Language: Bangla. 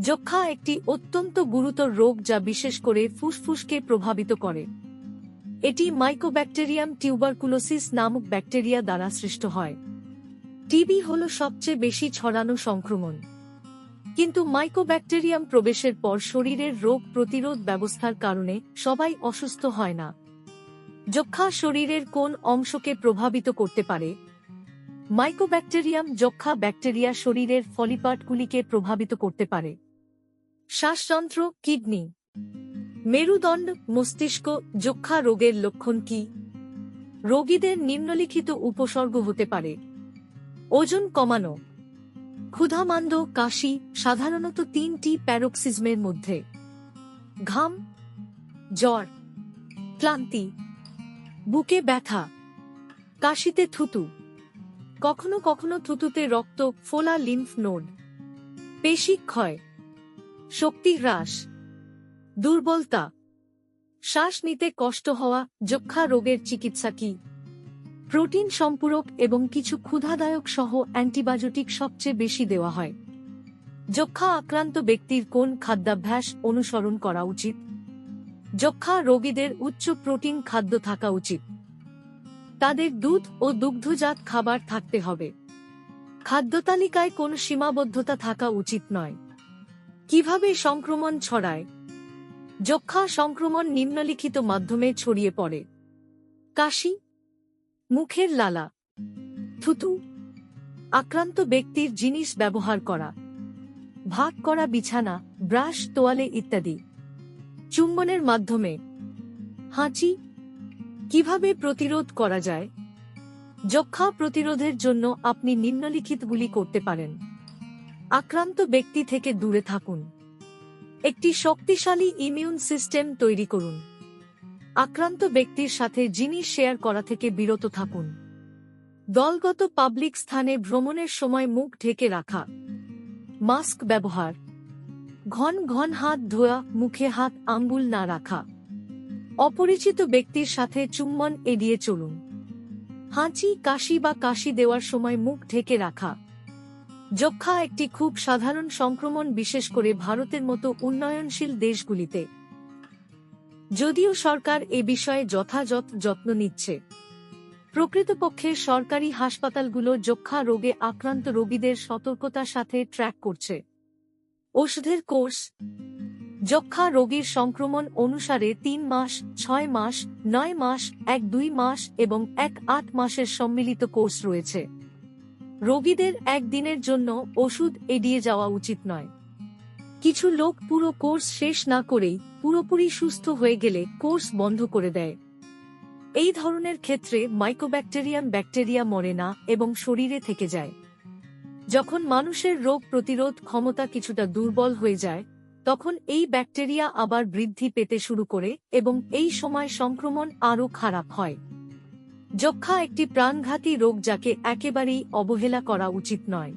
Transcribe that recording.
যক্ষা একটি অত্যন্ত গুরুতর রোগ যা বিশেষ করে ফুসফুসকে প্রভাবিত করে। এটি মাইকোব্যাকটেরিয়াম টিউবারকুলোসিস নামক ব্যাকটেরিয়া দ্বারা সৃষ্ট হয়। টিবি হল সবচেয়ে বেশি ছড়ানো সংক্রমণ। কিন্তু মাইকোব্যাকটেরিয়াম প্রবেশের পর শরীরের রোগ প্রতিরোধ ব্যবস্থার কারণে সবাই অসুস্থ হয় না। যক্ষা শরীরের কোন অংশকে প্রভাবিত করতে পারে? মাইকোব্যাকটেরিয়াম যক্ষা ব্যাকটেরিয়া শরীরের ফলিপার্টগুলিকে প্রভাবিত করতে পারে। শ্বাসযন্ত্র, কিডনি। মেরুদণ্ড, মস্তিষ্ক যক্ষা রোগের লক্ষণ কি? রোগীদের নিম্নলিখিত উপসর্গ হতে পারে। ওজন কমানো। ক্ষুধামান্দ, কাশি, সাধারণত তিনটি প্যারোক্সিজমের মধ্যে। ঘাম। জ্বর। ক্লান্তি। বুকে ব্যথা। কাশিতে থুতু। কখনো কখনো থুতুতে রক্ত, ফোলা, লিম্ফ নোড। পেশি ক্ষয়। শক্তি হ্রাস। দুর্বলতা। শ্বাস নিতে কষ্ট হওয়া যক্ষা রোগের চিকিৎসা কি? প্রোটিন সম্পূরক এবং কিছু ক্ষুধাদায়ক সহ অ্যান্টিবায়োটিক সবচেয়ে বেশি দেওয়া হয়। যক্ষা আক্রান্ত ব্যক্তির কোন খাদ্যাভ্যাস অনুসরণ করা উচিত? যক্ষা রোগীদের উচ্চ প্রোটিন খাদ্য থাকা উচিত। তাদের দুধ ও দুগ্ধজাত খাবার থাকতে হবে। খাদ্য তালিকায় কোন সীমাবদ্ধতা থাকা উচিত নয়। কীভাবে সংক্রমণ ছড়ায়? যক্ষা সংক্রমণ নিম্নলিখিত মাধ্যমে ছড়িয়ে পড়ে। কাশি, মুখের লালা, থুতু, আক্রান্ত ব্যক্তির জিনিস ব্যবহার করা, ভাগ করা বিছানা, ব্রাশ, তোয়ালে ইত্যাদি। চুম্বনের মাধ্যমে। হাঁচি, কীভাবে প্রতিরোধ করা যায়? যক্ষা প্রতিরোধের জন্য আপনি নিম্নলিখিতগুলি করতে পারেন। আক্রান্ত ব্যক্তি থেকে দূরে থাকুন। একটি শক্তিশালী ইমিউন সিস্টেম তৈরি করুন। আক্রান্ত ব্যক্তির সাথে জিনিস শেয়ার করা থেকে বিরত থাকুন। দলগত পাবলিক স্থানে ভ্রমণের সময় মুখ ঢেকে রাখা। মাস্ক ব্যবহার। ঘন ঘন হাত ধোয়া, মুখে হাত আঙ্গুল না রাখা। অপরিচিত ব্যক্তির সাথে চুম্বন এড়িয়ে চলুন। হাঁচি, কাশি বা কাশি দেওয়ার সময় মুখ ঢেকে রাখা। যক্ষা একটি খুব সাধারণ সংক্রমণ, বিশেষ করে ভারতের মতো উন্নয়নশীল দেশগুলিতে। যদিও সরকার এ বিষয়ে যথাযথ যত্ন নিচ্ছে। প্রকৃতপক্ষে সরকারি হাসপাতালগুলো যক্ষা রোগে আক্রান্ত রোগীদের সতর্কতার সাথে ট্র্যাক করছে। ওষুধের কোর্স যক্ষা রোগীর সংক্রমণ অনুসারে তিন মাস, ছয় মাস, নয় মাস, এক দুই মাস এবং এক আট মাসের সম্মিলিত কোর্স রয়েছে। রোগীদের একদিনের জন্য ওষুধ এড়িয়ে যাওয়া উচিত নয়। কিছু লোক পুরো কোর্স শেষ না করেই পুরোপুরি সুস্থ হয়ে গেলে কোর্স বন্ধ করে দেয়। এই ধরনের ক্ষেত্রে মাইকোব্যাকটেরিয়াম ব্যাকটেরিয়া মরে না এবং শরীরে থেকে যায়। যখন মানুষের রোগ প্রতিরোধ ক্ষমতা কিছুটা দুর্বল হয়ে যায়, তখন এই ব্যাকটেরিয়া আবার বৃদ্ধি পেতে শুরু করে এবং এই সময় সংক্রমণ আরও খারাপ হয়। যক্ষা একটি প্রাণঘাতী রোগ যাকে একেবারেই অবহেলা করা উচিত নয়।